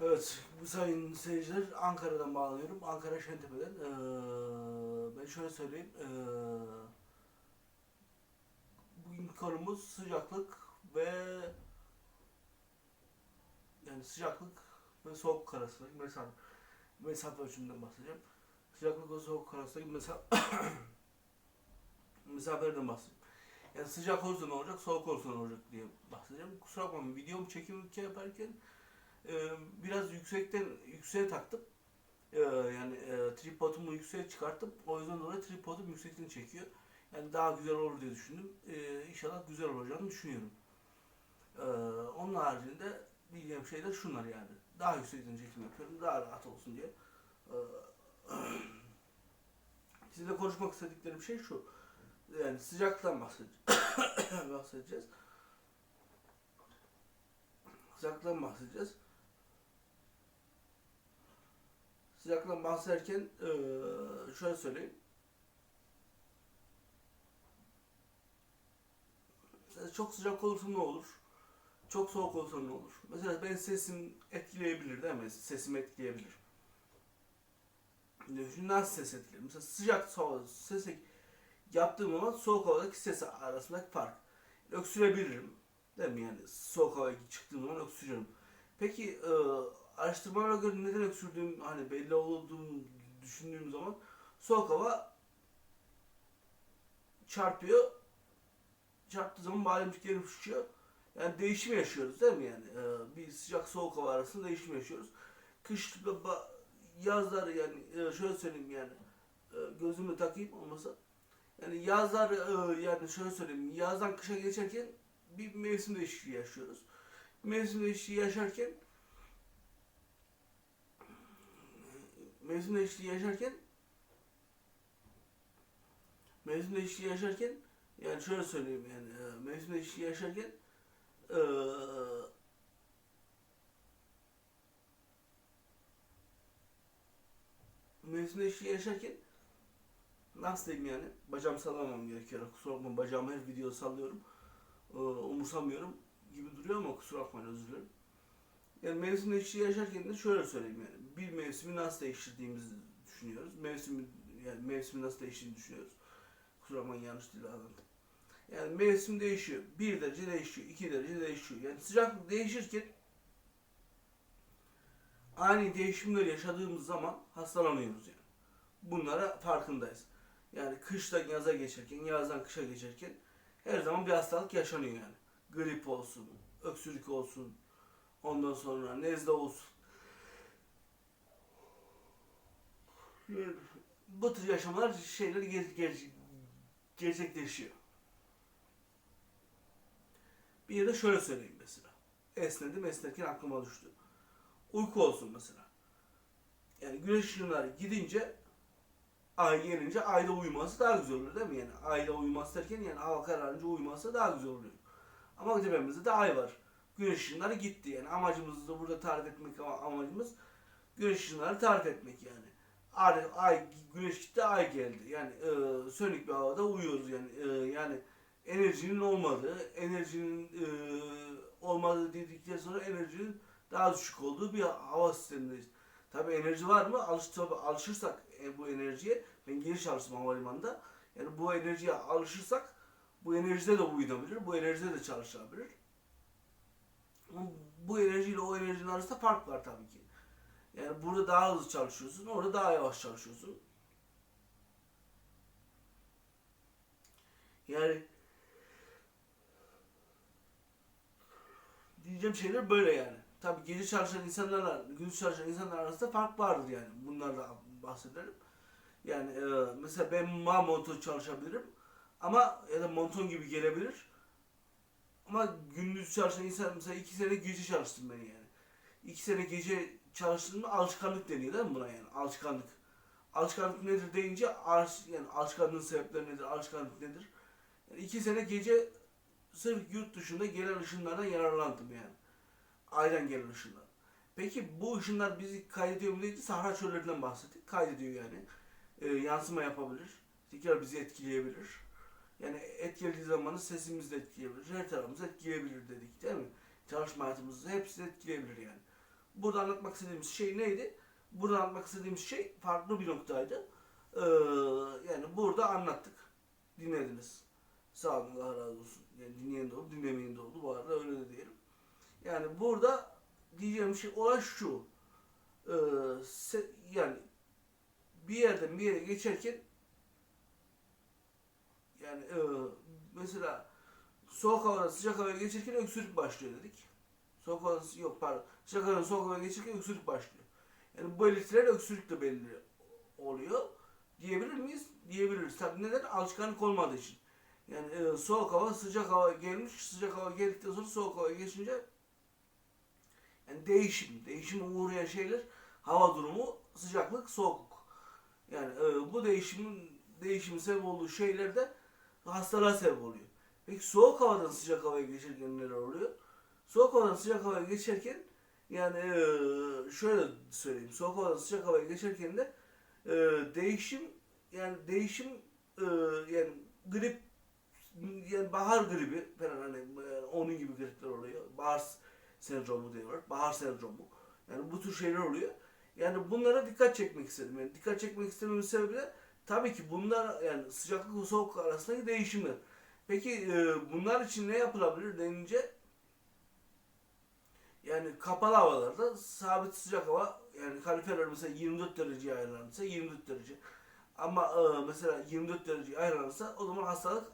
Evet, bu sayın seyirciler Ankara'dan bağlanıyorum. Ankara Şentepe'den. Ee, ben şöyle söyleyeyim. Ee, bugün konumuz sıcaklık ve yani sıcaklık ve soğuk arasındaki mesafe, mesafe ölçümünden bahsedeceğim. Sıcaklık ve soğuk arasındaki mesafe mesafelerden bahsedeceğim. Yani sıcak olursa ne olacak, soğuk olursa ne olacak diye bahsedeceğim. Kusura bakmayın videomu çekim yaparken e, biraz yüksekten yükseğe taktım. E, yani e, tripodumu yükseğe çıkarttım. O yüzden dolayı tripodum yüksekten çekiyor. Yani daha güzel olur diye düşündüm. E, inşallah güzel olacağını düşünüyorum. E, onun haricinde diyeceğim şeyler şunlar yani. Daha yüksekten çekim yapıyorum. Daha rahat olsun diye. E, sizinle konuşmak istediklerim şey şu. Yani sıcaktan bahsedeceğiz. bahsedeceğiz. Sıcaktan bahsedeceğiz. Sıcaktan bahsederken eee, şöyle söyleyeyim. Çok sıcak olursa ne olur? Çok soğuk olursa ne olur? Mesela benim sesim etkileyebilir değil mi? Sesim etkileyebilir. Şimdi nasıl ses etkiler? Mesela sıcak soğuk ses yaptığım zaman soğuk havadaki ses arasındaki fark. Öksürebilirim. Değil mi yani? Soğuk havaya çıktığım zaman öksürüyorum. Peki e, araştırmalara göre neden öksürdüğüm hani belli olduğunu düşündüğüm zaman soğuk hava çarpıyor. Çarptığı zaman bademciklerim şişiyor. Yani değişim yaşıyoruz değil mi yani? E, bir sıcak soğuk hava arasında değişim yaşıyoruz. Kış ba- yazlar yani e, şöyle söyleyeyim yani e, gözümü takayım olmasa yani yazlar e, yani şöyle söyleyeyim yazdan kışa geçerken bir mevsim değişikliği yaşıyoruz. Mevsim değişikliği yaşarken mevsim değişikliği yaşarken mevsim değişikliği yaşarken yani şöyle söyleyeyim yani e, değişikliği yaşarken e, mevsim değişikliği yaşarken nasıl diyeyim yani bacağımı sallamam gerekiyor. Kusura bakma bacağımı her video sallıyorum. Ee, umursamıyorum gibi duruyor ama kusura bakmayın özür dilerim. Yani mevsim değişikliği yaşarken de şöyle söyleyeyim yani. Bir mevsimi nasıl değiştirdiğimizi düşünüyoruz. Mevsimi yani mevsimi nasıl değiştiğini düşünüyoruz. Kusura bakmayın yanlış dil anlattım. Yani mevsim değişiyor. Bir derece değişiyor. iki derece değişiyor. Yani sıcaklık değişirken ani değişimler yaşadığımız zaman hastalanıyoruz yani. Bunlara farkındayız. Yani kıştan yaza geçerken, yazdan kışa geçerken her zaman bir hastalık yaşanıyor yani. Grip olsun, öksürük olsun, ondan sonra nezle olsun. Bu tür yaşamalar şeyler ger- ger- gerçekleşiyor. Bir yerde şöyle söyleyeyim mesela. Esnedim, esnerken aklıma düştü. Uyku olsun mesela. Yani güneş ışınları gidince ay gelince ayda uyuması daha güzel oluyor değil mi? Yani ayda uyuması derken yani hava kararınca uyuması daha güzel oluyor. Ama tepemizde de ay var. Güneş ışınları gitti yani. Amacımız da burada tarif etmek ama amacımız güneş ışınları tarif etmek yani. Ay, ay güneş gitti ay geldi. Yani e, sönük bir havada uyuyoruz yani. E, yani enerjinin olmadığı, enerjinin e, olmadığı dedikten sonra enerjinin daha düşük olduğu bir hava sistemindeyiz. Tabii enerji var mı? Alış, tabii alışırsak e, bu enerjiye, ben geniş çalıştım havalimanında. Yani bu enerjiye alışırsak bu enerjide de uyunabilir, bu enerjide de çalışabilir. Bu enerjiyle o enerjinin arasında fark var tabii ki. Yani burada daha hızlı çalışıyorsun, orada daha yavaş çalışıyorsun. Yani diyeceğim şeyler böyle yani. Tabii gece çalışan insanlarla gündüz çalışan insanlar arasında fark vardır yani. Bunlarla bahsedelim. Yani e, mesela ben ma monton çalışabilirim ama ya da monton gibi gelebilir. Ama gündüz çalışan insan mesela iki sene gece çalıştım ben yani. İki sene gece çalıştığımda alışkanlık deniyor değil mi buna yani? Alışkanlık. Alışkanlık nedir deyince alış, yani alışkanlığın sebepleri nedir? Alışkanlık nedir? Yani iki sene gece sırf yurt dışında gelen ışınlardan yararlandım yani. Aydan gelen ışınlar. Peki bu ışınlar bizi kaydediyor mu değil Sahra çöllerinden bahsettik. Kaydediyor yani. Ee, yansıma yapabilir. Tekrar bizi etkileyebilir. Yani etkilediği zaman da sesimizi de etkileyebilir. Her tarafımızı etkileyebilir dedik değil mi? Çalışma hayatımızı hepsini etkileyebilir yani. burada anlatmak istediğimiz şey neydi? Burada anlatmak istediğimiz şey farklı bir noktaydı. Ee, yani burada anlattık. Dinlediniz. Sağ olun Allah razı olsun. Yani dinleyen de oldu, dinlemeyen de oldu. Bu arada öyle de diyelim. Yani burada diyeceğim şey olay şu. Ee, yani bir yerden bir yere geçerken yani e, mesela soğuk havada sıcak havaya geçerken öksürük başlıyor dedik. Soğuk havada yok pardon. Sıcak havada soğuk havaya geçerken öksürük başlıyor. Yani bu belirtiler öksürükle belli oluyor. Diyebilir miyiz? Diyebiliriz. Tabii neden? Alışkanlık olmadığı için. Yani e, soğuk hava sıcak hava gelmiş. Sıcak hava geldikten sonra soğuk hava geçince yani değişim, değişime uğrayan şeyler hava durumu, sıcaklık, soğukluk. Yani e, bu değişimin değişimin sebep olduğu şeyler de hastalığa sebep oluyor. Peki soğuk havadan sıcak havaya geçerken neler oluyor? Soğuk havadan sıcak havaya geçerken yani e, şöyle söyleyeyim. Soğuk havadan sıcak havaya geçerken de e, değişim yani değişim e, yani grip yani bahar gribi falan hani onun gibi gripler oluyor. Bahar sendromu diyorlar. Bahar sendromu. Yani bu tür şeyler oluyor. Yani bunlara dikkat çekmek istedim. Yani dikkat çekmek istememin sebebi de tabii ki bunlar yani sıcaklık ve soğuk arasındaki değişimler. Peki e, bunlar için ne yapılabilir denince yani kapalı havalarda sabit sıcak hava yani kalorifer mesela 24 dereceye ayarlanırsa 24 derece. Ama e, mesela 24 dereceye ayarlanırsa o zaman hastalık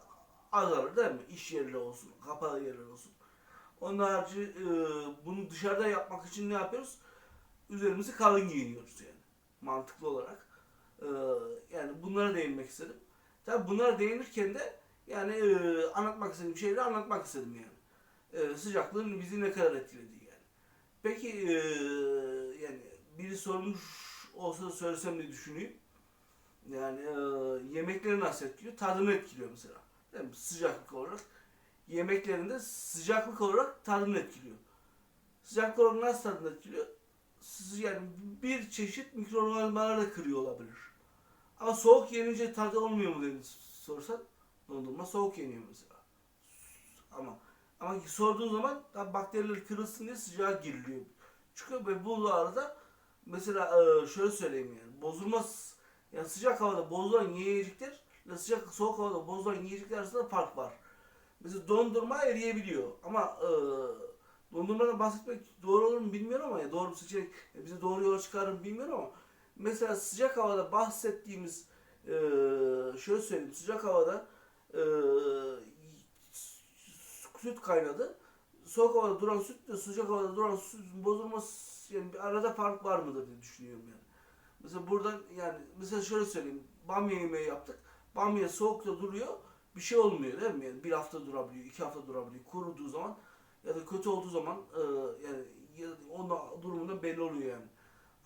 azalır değil mi? İş yerleri olsun, kapalı yerler olsun. Onun harici e, bunu dışarıda yapmak için ne yapıyoruz? Üzerimizi kalın giyiniyoruz yani. Mantıklı olarak. E, yani bunlara değinmek istedim. Tabi bunlara değinirken de yani e, anlatmak istediğim şeyleri anlatmak istedim yani. E, sıcaklığın bizi ne kadar etkilediği yani. Peki e, yani biri sormuş olsa söylesem diye düşüneyim. Yani e, yemekleri nasıl etkiliyor? Tadını etkiliyor mesela. Değil mi? Sıcaklık olarak. Yemeklerinde sıcaklık olarak tadını etkiliyor. Sıcaklık olarak nasıl tadını etkiliyor? Yani bir çeşit mikroorganizmalar da kırıyor olabilir. Ama soğuk yenince tadı olmuyor mu diye sorsan dondurma soğuk yeniyor mesela. Ama ama sorduğun zaman bakteriler kırılsın diye sıcağa giriliyor. Çünkü ve bu arada mesela e, şöyle söyleyeyim yani bozulmaz yani sıcak havada bozulan yiyecekler ile sıcak soğuk havada bozulan yiyecekler arasında fark var. Mesela dondurma eriyebiliyor ama e, dondurmadan bahsetmek doğru olur mu bilmiyorum ama ya doğru bir seçenek ya bize doğru yola çıkarır mı bilmiyorum ama mesela sıcak havada bahsettiğimiz e, şöyle söyleyeyim sıcak havada e, süt kaynadı. Soğuk havada duran sütle sıcak havada duran süt bozulması yani bir arada fark var mıdır diye düşünüyorum yani. Mesela buradan yani mesela şöyle söyleyeyim. Bamya yemeği yaptık. Bamya soğukta duruyor. Bir şey olmuyor değil mi? Yani bir hafta durabiliyor, iki hafta durabiliyor. Kuruduğu zaman ya da kötü olduğu zaman e, yani ya, onun durumunda belli oluyor yani.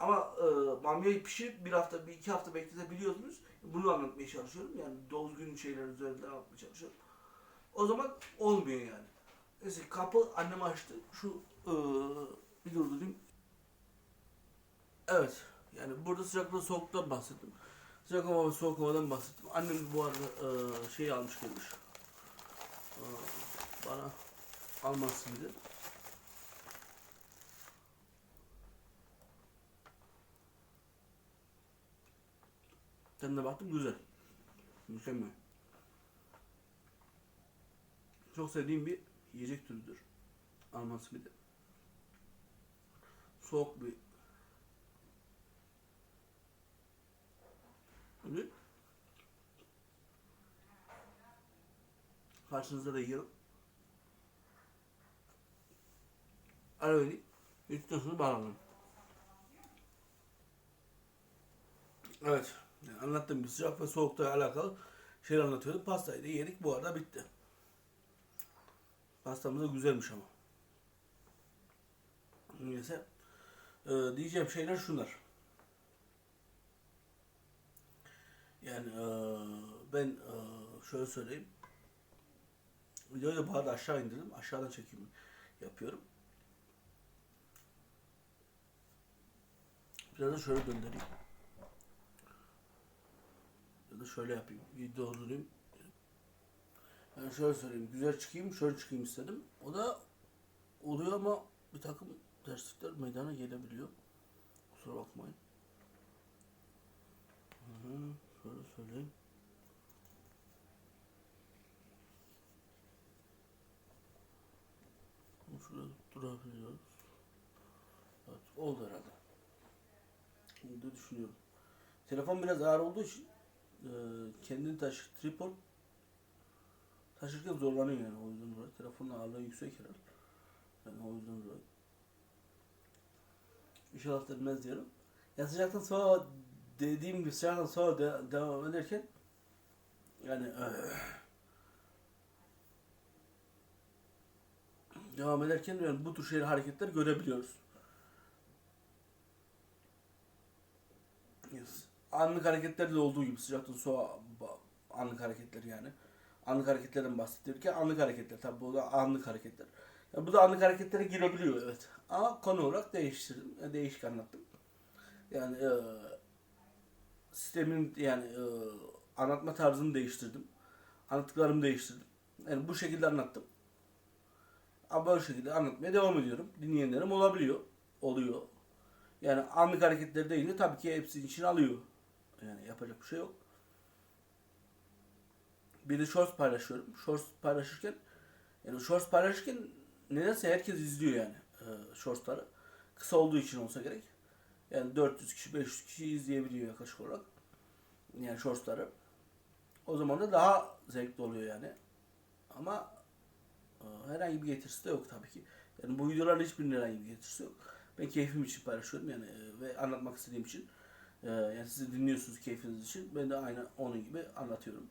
Ama e, bamyayı pişirip bir hafta, bir iki hafta bekletebiliyorsunuz. Bunu anlatmaya çalışıyorum. Yani dozgun şeyler üzerinden anlatmaya çalışıyorum. O zaman olmuyor yani. Neyse kapı annem açtı. Şu e, bir durdurayım. Evet. Yani burada sıcaklığı soğuktan bahsettim. Sıcak hava ve soğuk havadan bahsettim. Annem bu arada e, şeyi almış gelmiş. E, bana almazsın dedi. De baktım güzel. Mükemmel. Çok sevdiğim bir yiyecek türüdür. Alman simidi. Soğuk bir ürün. Karşınızda da yiyorum. Ara vereyim. Yedikten sonra bağlanalım. Evet. Yani anlattığım bir sıcak ve soğukla alakalı şeyler anlatıyordum. Pastayı da yedik. Bu arada bitti. Pastamız da güzelmiş ama. Neyse. Ee, diyeceğim şeyler şunlar. Yani ee, ben ee, şöyle söyleyeyim. Videoyu da bu arada aşağı indirdim. Aşağıdan çekim yapıyorum. Biraz da şöyle döndüreyim. Şöyle yapayım. Video durdurayım. Yani şöyle söyleyeyim. Güzel çıkayım, şöyle çıkayım istedim. O da oluyor ama bir takım terslikler meydana gelebiliyor. Kusura bakmayın. Hı hı, şöyle söyleyeyim. Şurada durabiliyoruz. Evet, oldu herhalde. Da düşünüyorum. Telefon biraz ağır olduğu için e, kendini taşı tripod taşırken zorlanıyor yani o yüzden dolayı. Telefonun ağırlığı yüksek herhalde. Yani o yüzden dolayı. İnşallah denmez diyorum. Ya sıcaktan sonra dediğim gibi sıcaktan sonra de- devam ederken yani eh, devam ederken yani bu tür şeyler hareketler görebiliyoruz. Yes. Anlık hareketlerde de olduğu gibi sıcaktan soğuğa anlık hareketler yani. Anlık hareketlerden bahsediyorken anlık hareketler tabi bu da anlık hareketler. Yani bu da anlık hareketlere girebiliyor evet. Ama konu olarak değiştirdim. e, Değişik anlattım. Yani e, sistemin yani e, anlatma tarzını değiştirdim. Anlattıklarımı değiştirdim. Yani bu şekilde anlattım. Ama böyle şekilde anlatmaya devam ediyorum. Dinleyenlerim olabiliyor. Oluyor. Yani anlık hareketleri deyince tabii ki hepsini için alıyor. Yani yapacak bir şey yok. Bir de shorts paylaşıyorum. Shorts paylaşırken yani shorts paylaşırken nedense herkes izliyor yani e, shortsları. Kısa olduğu için olsa gerek. Yani 400 kişi 500 kişi izleyebiliyor yaklaşık olarak. Yani shortsları. O zaman da daha zevkli oluyor yani. Ama e, herhangi bir getirisi de yok tabii ki. Yani bu videoların hiçbirinin herhangi bir getirisi yok. Ben keyfim için paylaşıyorum yani e, ve anlatmak istediğim için. E, yani siz dinliyorsunuz keyfiniz için. Ben de aynı onun gibi anlatıyorum.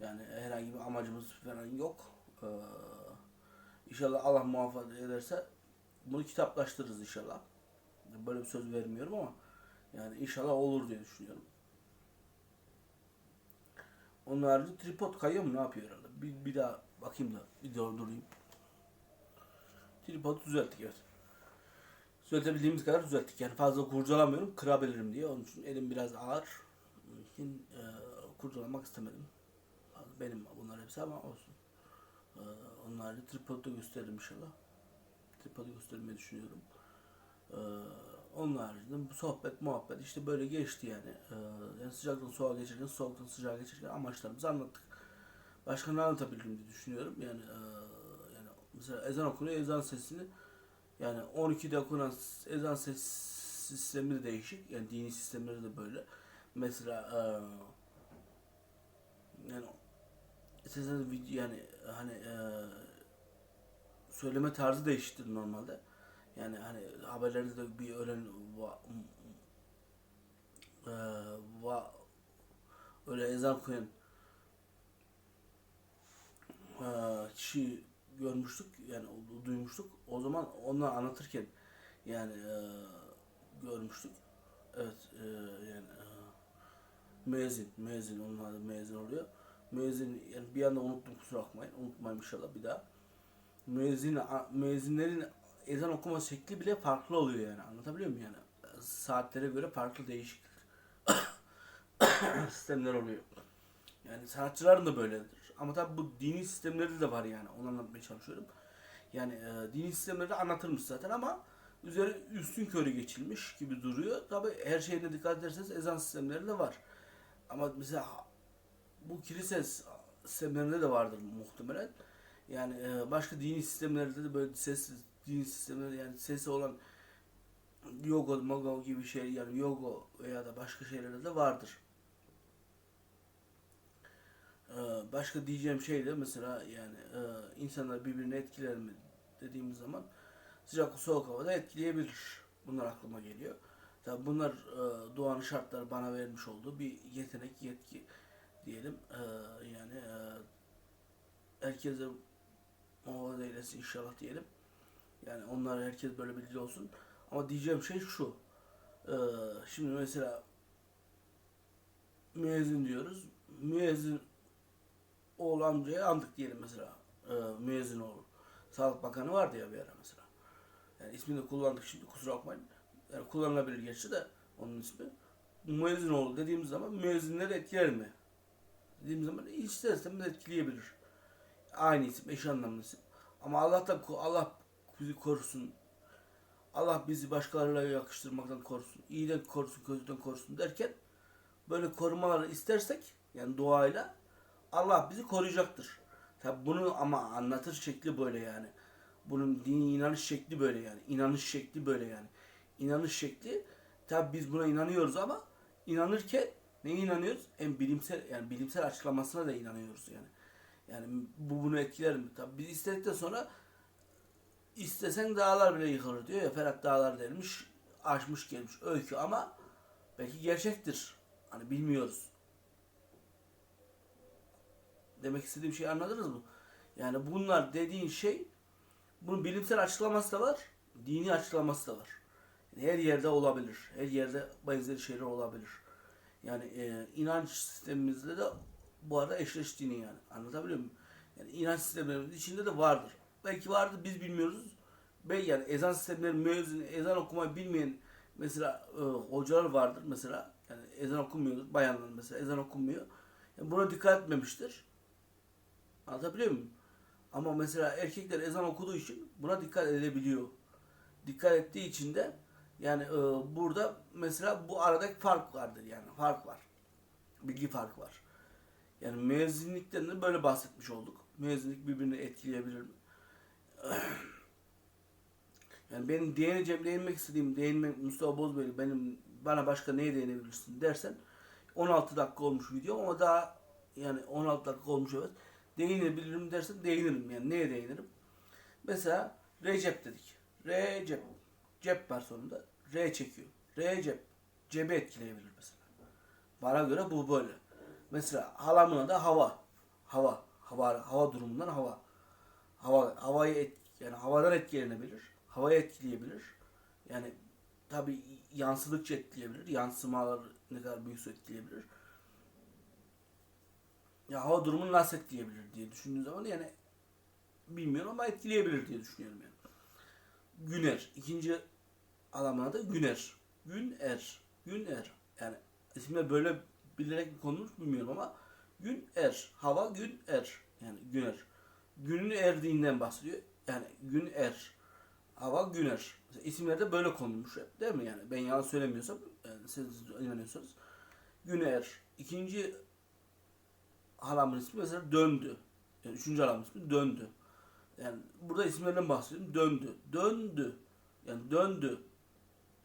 Yani herhangi bir amacımız falan yok. E, inşallah Allah muhafaza ederse bunu kitaplaştırırız inşallah. Böyle bir söz vermiyorum ama yani inşallah olur diye düşünüyorum. Onun harici tripod kayıyor mu ne yapıyor herhalde? Bir, bir daha bakayım da bir durdurayım. Tripodu düzelttik evet. Düzeltebildiğimiz kadar düzelttik. Yani fazla kurcalamıyorum kırabilirim diye. Onun için elim biraz ağır. Onun için e, kurcalamak istemedim. Benim bunlar hepsi ama olsun. E, onun harici tripodu da gösteririm inşallah. Tripodu göstermeyi düşünüyorum. Ee, onun haricinde bu sohbet muhabbet işte böyle geçti yani. Ee, yani sıcaktan soğuğa geçerken soğuktan sıcağa geçerken amaçlarımızı anlattık. Başka ne anlatabildim diye düşünüyorum. Yani e, yani mesela ezan okunuyor ezan sesini yani 12'de okunan ezan ses sistemi de değişik. Yani dini sistemleri de böyle. Mesela e, yani video yani hani e, söyleme tarzı değiştir normalde. Yani hani haberlerde de bir ölen va, e, va, öyle ezan okuyan e, kişi görmüştük yani duymuştuk. O zaman onları anlatırken yani e, görmüştük. Evet e, yani e, müezzin, müezzin onun adı müezzin oluyor. Müezzin yani bir anda unuttum kusura bakmayın. Unutmayayım inşallah bir daha. Müezzin, müezzinlerin ezan okuma şekli bile farklı oluyor yani. Anlatabiliyor muyum yani? Saatlere göre farklı değişik sistemler oluyor. Yani sanatçıların da böyledir. Ama tabi bu dini sistemleri de var yani. Onu anlatmaya çalışıyorum. Yani e, dini sistemleri de anlatılmış zaten ama üzeri üstün körü geçilmiş gibi duruyor. Tabi her şeyine dikkat ederseniz ezan sistemleri de var. Ama mesela bu kilise sistemlerinde de vardır muhtemelen. Yani e, başka dini sistemlerde de böyle ses dini sistemleri yani sesi olan yoga, moga gibi şey yani yoga veya da başka şeylerde de vardır. Ee, başka diyeceğim şey de mesela yani e, insanlar birbirini etkiler mi dediğimiz zaman sıcak soğuk havada etkileyebilir. Bunlar aklıma geliyor. Tabi bunlar e, doğanın şartları bana vermiş olduğu bir yetenek, yetki diyelim. E, yani herkese muhafaza eylesin inşallah diyelim. Yani onlar herkes böyle bilgi olsun. Ama diyeceğim şey şu. Şimdi mesela müezzin diyoruz. Müezzin oğlu amcaya andık diyelim mesela. Ee, müezzin oğlu. Sağlık Bakanı vardı ya bir ara mesela. Yani ismini de kullandık şimdi kusura bakmayın. Yani kullanılabilir gerçi de onun ismi. Müezzin oğlu dediğimiz zaman müezzinleri etkiler mi? Dediğimiz zaman ister istemez etkileyebilir. Aynı isim, eş anlamlı isim. Ama Allah'tan Allah bizi korusun. Allah bizi başkalarıyla yakıştırmaktan korusun. İyiden korusun, kötüden korusun derken böyle korumaları istersek yani duayla Allah bizi koruyacaktır. Tabi bunu ama anlatır şekli böyle yani. Bunun dini inanış şekli böyle yani. İnanış şekli böyle yani. İnanış şekli tabi biz buna inanıyoruz ama inanırken neye inanıyoruz? En bilimsel yani bilimsel açıklamasına da inanıyoruz yani. Yani bu bunu etkiler mi? Tabi biz istedikten sonra istesen dağlar bile yıkılır diyor ya. Ferhat dağlar delmiş, aşmış gelmiş öykü ama belki gerçektir. Hani bilmiyoruz. Demek istediğim şeyi anladınız mı? Yani bunlar dediğin şey bunun bilimsel açıklaması da var, dini açıklaması da var. Yani her yerde olabilir. Her yerde benzeri şeyler olabilir. Yani e, inanç sistemimizde de bu arada eşleştiğini yani. Anlatabiliyor muyum? Yani inanç sistemlerimiz içinde de vardır. Belki vardır biz bilmiyoruz. Belki yani ezan sistemleri müezzin, ezan okumayı bilmeyen mesela e, hocalar vardır mesela. Yani ezan okumuyordur. Bayanlar mesela ezan okunmuyor. Yani buna dikkat etmemiştir. Anlatabiliyor muyum? Ama mesela erkekler ezan okuduğu için buna dikkat edebiliyor. Dikkat ettiği için de yani e, burada mesela bu aradaki fark vardır yani fark var. Bilgi farkı var. Yani müezzinlikten de böyle bahsetmiş olduk. Müezzinlik birbirini etkileyebilir mi? Yani benim değineceğim, değinmek istediğim, değinmek Mustafa Bozbeyli benim bana başka neye değinebilirsin dersen 16 dakika olmuş video ama daha yani 16 dakika olmuş evet. Değinebilirim dersen değinirim yani neye değinirim? Mesela Recep dedik. Recep. Cep var sonunda. R çekiyor. Recep. Cebi etkileyebilir mesela. Bana göre bu böyle. Mesela halamına da hava. Hava. Hava, hava durumundan hava. Hava, havayı et, yani havadan etkilenebilir. Havayı etkileyebilir. Yani tabi yansıdıkça etkileyebilir. Yansımalar ne kadar büyükse etkileyebilir. Ya hava durumunu nasıl etkileyebilir diye düşündüğün zaman yani bilmiyorum ama etkileyebilir diye düşünüyorum yani. Güner. ikinci alamına da Güner. Güner. Güner. Yani isimler böyle bilerek mi konulmuş bilmiyorum ama gün er. Hava gün er. Yani güner. Günün erdiğinden bahsediyor. Yani gün er. Hava güner. Mesela isimlerde böyle konulmuş hep değil mi yani? Ben yalan söylemiyorsam, yani siz inanıyorsanız. Güner. İkinci halamın ismi mesela döndü. Yani üçüncü halamın ismi döndü. Yani burada isimlerden bahsediyorum. Döndü. Döndü. Yani döndü.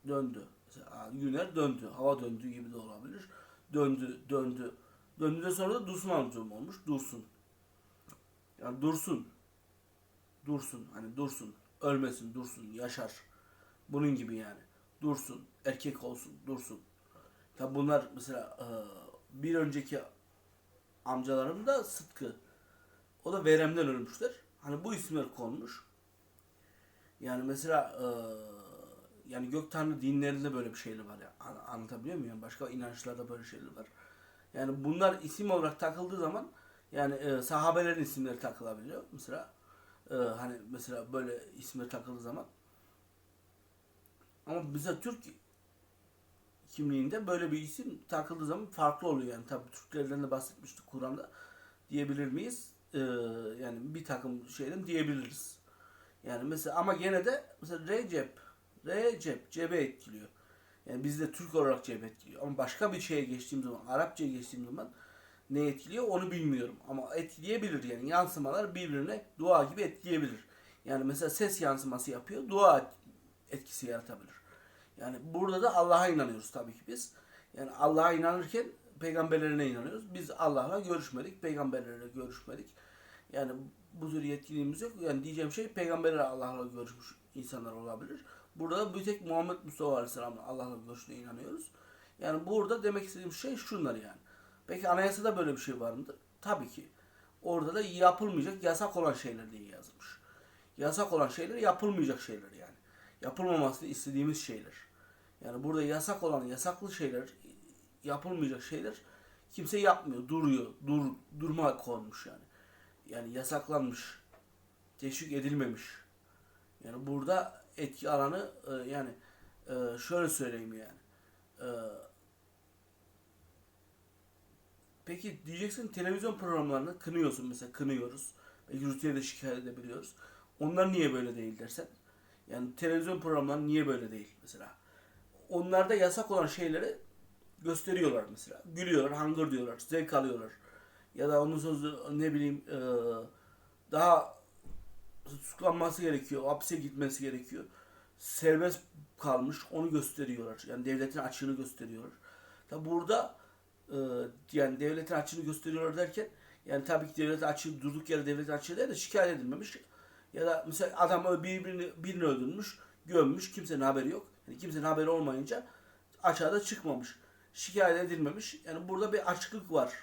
Döndü. Mesela Güner döndü. Hava döndüğü gibi de olabilir. Döndü, döndü. Döndüğünden sonra da Dursun amcam olmuş. Dursun. Yani dursun. Dursun. Hani dursun. Ölmesin, dursun, yaşar. Bunun gibi yani. Dursun. Erkek olsun, dursun. Tabi bunlar mesela e, bir önceki amcalarım da Sıtkı. O da veremden ölmüşler. Hani bu isimler konmuş. Yani mesela e, yani gök tanrı dinlerinde böyle bir şeyler var ya. An- Anlatabiliyor muyum? Yani başka inançlarda böyle şeyler var. Yani bunlar isim olarak takıldığı zaman yani e, sahabelerin isimleri takılabiliyor. Mesela e, hani mesela böyle isimler takıldığı zaman ama bize Türk kimliğinde böyle bir isim takıldığı zaman farklı oluyor yani tabii Türklerden de bahsetmiştik Kur'an'da diyebilir miyiz? Ee, yani bir takım şeyden diyebiliriz. Yani mesela ama gene de mesela Recep, Recep, cebe etkiliyor. Yani bizde Türk olarak cebe etkiliyor. Ama başka bir şeye geçtiğim zaman, Arapçaya geçtiğim zaman ne etkiliyor onu bilmiyorum. Ama etkileyebilir yani yansımalar birbirine dua gibi etkileyebilir. Yani mesela ses yansıması yapıyor, dua etkisi yaratabilir. Yani burada da Allah'a inanıyoruz tabii ki biz. Yani Allah'a inanırken peygamberlerine inanıyoruz. Biz Allah'la görüşmedik, peygamberlerle görüşmedik. Yani bu tür yetkiliğimiz yok. Yani diyeceğim şey peygamberler Allah'la görüşmüş insanlar olabilir. Burada da bir tek Muhammed Mustafa Aleyhisselam'la Allah'la görüştüğüne inanıyoruz. Yani burada demek istediğim şey şunlar yani. Peki anayasada böyle bir şey var mıdır? Tabii ki. Orada da yapılmayacak yasak olan şeyler diye yazılmış. Yasak olan şeyler yapılmayacak şeyler yani. Yapılmamasını istediğimiz şeyler. Yani burada yasak olan yasaklı şeyler, yapılmayacak şeyler kimse yapmıyor, duruyor, dur, durma konmuş yani. Yani yasaklanmış, teşvik edilmemiş. Yani burada etki alanı e, yani e, şöyle söyleyeyim yani. E, peki diyeceksin televizyon programlarını kınıyorsun mesela kınıyoruz. Belki rütüye de şikayet edebiliyoruz. Onlar niye böyle değil dersen. Yani televizyon programları niye böyle değil mesela? Onlarda yasak olan şeyleri gösteriyorlar mesela. Gülüyorlar, hangır diyorlar, zevk alıyorlar. Ya da onun sözü ne bileyim e, daha tutuklanması gerekiyor, hapse gitmesi gerekiyor. Serbest kalmış, onu gösteriyorlar. Yani devletin açığını gösteriyorlar. Tabi burada e, yani devletin açığını gösteriyorlar derken yani tabii ki devlet açığı durduk yere devlet açığı değil de şikayet edilmemiş. Ya da mesela adam birbirini, birini öldürmüş, gömmüş, kimsenin haberi yok. Yani kimsenin haberi olmayınca açığa da çıkmamış. Şikayet edilmemiş. Yani burada bir açıklık var.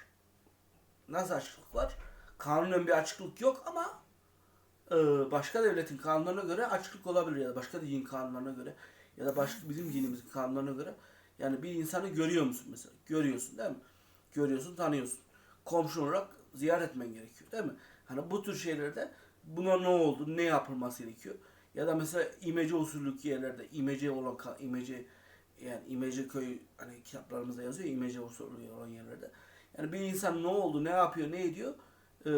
Nasıl açıklık var? Kanunen bir açıklık yok ama e, başka devletin kanunlarına göre açıklık olabilir ya da başka dinin kanunlarına göre ya da başka bizim dinimizin kanunlarına göre yani bir insanı görüyor musun mesela? Görüyorsun değil mi? Görüyorsun, tanıyorsun. Komşun olarak ziyaret etmen gerekiyor değil mi? Hani bu tür şeylerde buna ne oldu, ne yapılması gerekiyor? Ya da mesela imece usullük yerlerde imece olan imece yani imece köy hani kitaplarımızda yazıyor ya, imece usulü olan yerlerde. Yani bir insan ne oldu, ne yapıyor, ne ediyor? Ee,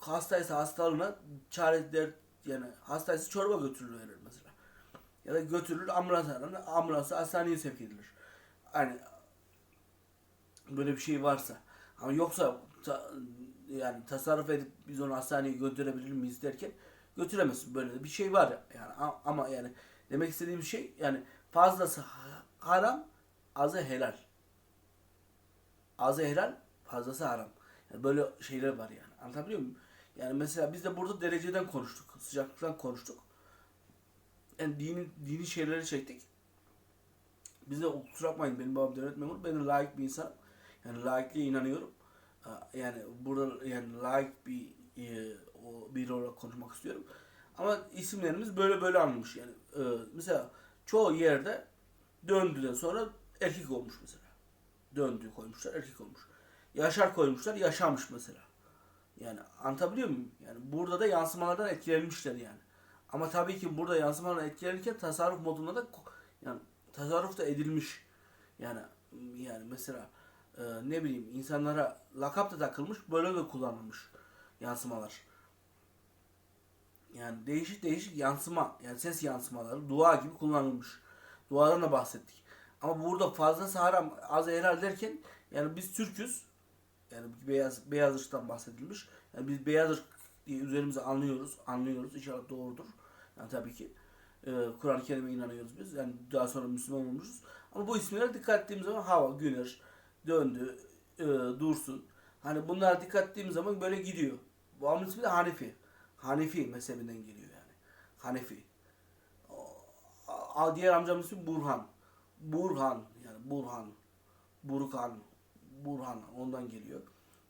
hastaysa hastalığına çare der yani hastaysa çorba götürülür mesela. Ya da götürülür ambulans aranır, ambulansa hastaneye sevk edilir. Hani böyle bir şey varsa. Ama yoksa yani tasarruf edip biz onu hastaneye götürebilir miyiz derken götüremezsin. Böyle bir şey var ya. Yani ama yani demek istediğim şey yani fazlası ha- haram, azı helal. Azı helal, fazlası haram. Yani böyle şeyler var yani. Anlatabiliyor muyum? Yani mesela biz de burada dereceden konuştuk. Sıcaklıktan konuştuk. Yani dini, dini şeyleri çektik. Biz de kusura bakmayın benim babam devlet memuru. Ben layık bir insanım. Yani laikliğe inanıyorum. Yani burada yani layık bir e, o biri olarak konuşmak istiyorum. Ama isimlerimiz böyle böyle anılmış yani. E, mesela çoğu yerde döndüden sonra erkek olmuş mesela. Döndü koymuşlar erkek olmuş. Yaşar koymuşlar yaşamış mesela. Yani anlatabiliyor muyum? Yani burada da yansımalardan etkilenmişler yani. Ama tabii ki burada yansımalardan etkilenirken tasarruf modunda da yani tasarruf da edilmiş. Yani yani mesela e, ne bileyim insanlara lakap da takılmış böyle de kullanılmış yansımalar. Yani değişik değişik yansıma yani ses yansımaları dua gibi kullanılmış. Duadan da bahsettik. Ama burada fazla haram az helal derken yani biz Türk'üz. Yani beyaz beyaz ırktan bahsedilmiş. Yani biz beyaz ırk diye üzerimize anlıyoruz. Anlıyoruz. İnşallah doğrudur. Yani tabii ki e, Kur'an-ı Kerim'e inanıyoruz biz. Yani daha sonra Müslüman olmuşuz. Ama bu isimlere dikkat ettiğimiz zaman hava, güneş, döndü, e, dursun. Hani bunlara dikkat ettiğimiz zaman böyle gidiyor. Bu adamın ismi de Hanefi. Hanefi mezhebinden geliyor yani. Hanefi. A- diğer amcamın ismi Burhan. Burhan yani Burhan. Burkan. Burhan ondan geliyor.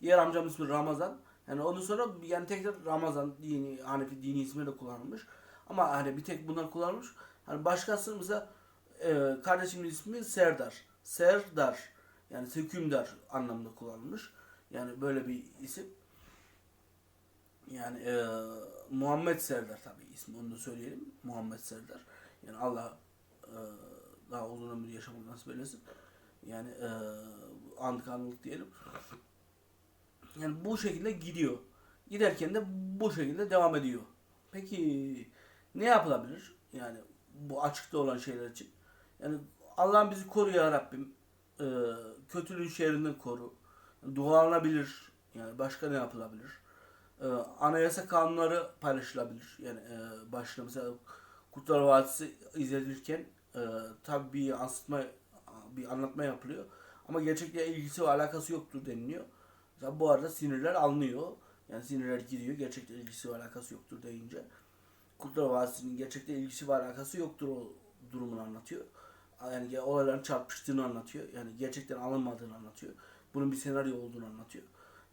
Diğer amcamın ismi Ramazan. Yani ondan sonra yani tekrar Ramazan dini Hanefi dini ismi de kullanılmış. Ama hani bir tek bunlar kullanılmış. Hani başkası mesela e, kardeşimin ismi Serdar. Serdar yani hükümdar anlamında kullanılmış. Yani böyle bir isim. Yani e, Muhammed Serdar tabii ismi onu da söyleyelim. Muhammed Serdar. Yani Allah e, daha uzun ömür yaşamak nasip eylesin. Yani e, anlık diyelim. Yani bu şekilde gidiyor. Giderken de bu şekilde devam ediyor. Peki ne yapılabilir? Yani bu açıkta olan şeyler için. Yani Allah'ım bizi koru ya Rabbim. Ee, kötülüğün şerrinden koru. Dualanabilir. Yani başka ne yapılabilir? Ee, anayasa kanunları paylaşılabilir. Yani e, başta mesela Kurtlar Vadisi izlenirken e, tabii bir yansıtma, bir anlatma yapılıyor. Ama gerçekle ilgisi ve alakası yoktur deniliyor. Mesela bu arada sinirler alınıyor. Yani sinirler gidiyor. Gerçekle ilgisi ve alakası yoktur deyince. Kurtlar Vadisi'nin gerçekle ilgisi ve alakası yoktur o durumunu anlatıyor. Yani olayların çarpıştığını anlatıyor. Yani gerçekten alınmadığını anlatıyor. Bunun bir senaryo olduğunu anlatıyor.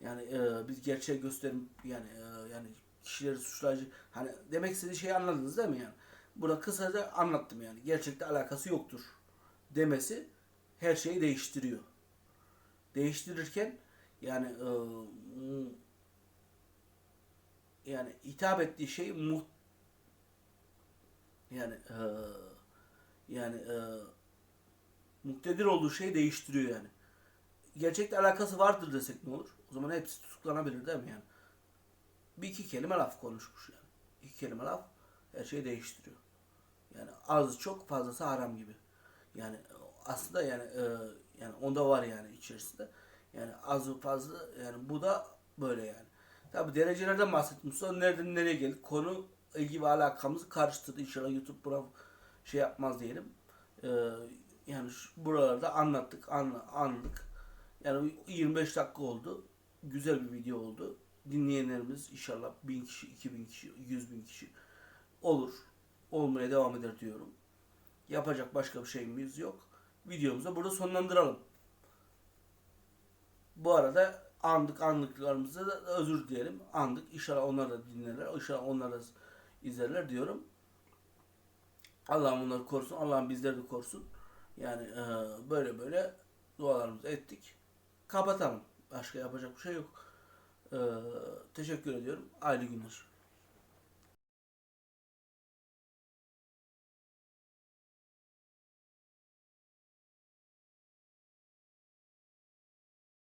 Yani e, biz gerçeği gösterim yani e, yani kişileri suçlayıcı hani demek istediği şeyi anladınız değil mi yani? Burada kısaca anlattım yani. Gerçekte alakası yoktur demesi her şeyi değiştiriyor. Değiştirirken yani e, yani hitap ettiği şey mu yani e, yani e, muktedir olduğu şeyi değiştiriyor yani. Gerçekte alakası vardır desek ne olur? O zaman hepsi tutuklanabilir değil mi yani? Bir iki kelime laf konuşmuş yani. İki kelime laf her şeyi değiştiriyor. Yani az çok fazlası haram gibi. Yani aslında yani e, yani onda var yani içerisinde. Yani azı fazla yani bu da böyle yani. Tabi derecelerden bahsettim. Sonra nereden nereye geldik? Konu ilgi ve alakamızı karıştırdı. İnşallah YouTube buna şey yapmaz diyelim. Ee, yani şu, buralarda anlattık, anla, anladık. Yani 25 dakika oldu. Güzel bir video oldu. Dinleyenlerimiz inşallah 1000 kişi, 2000 kişi, 100 bin kişi olur. Olmaya devam eder diyorum. Yapacak başka bir şeyimiz yok. Videomuzu da burada sonlandıralım. Bu arada andık anlıklarımıza da özür dilerim. Andık. İnşallah onlar da dinlerler. İnşallah onlar da izlerler diyorum. Allah'ım onları korusun. Allah'ım bizleri de korusun. Yani e, böyle böyle dualarımızı ettik. Kapatalım. Başka yapacak bir şey yok. E, teşekkür ediyorum. Ayrı günler.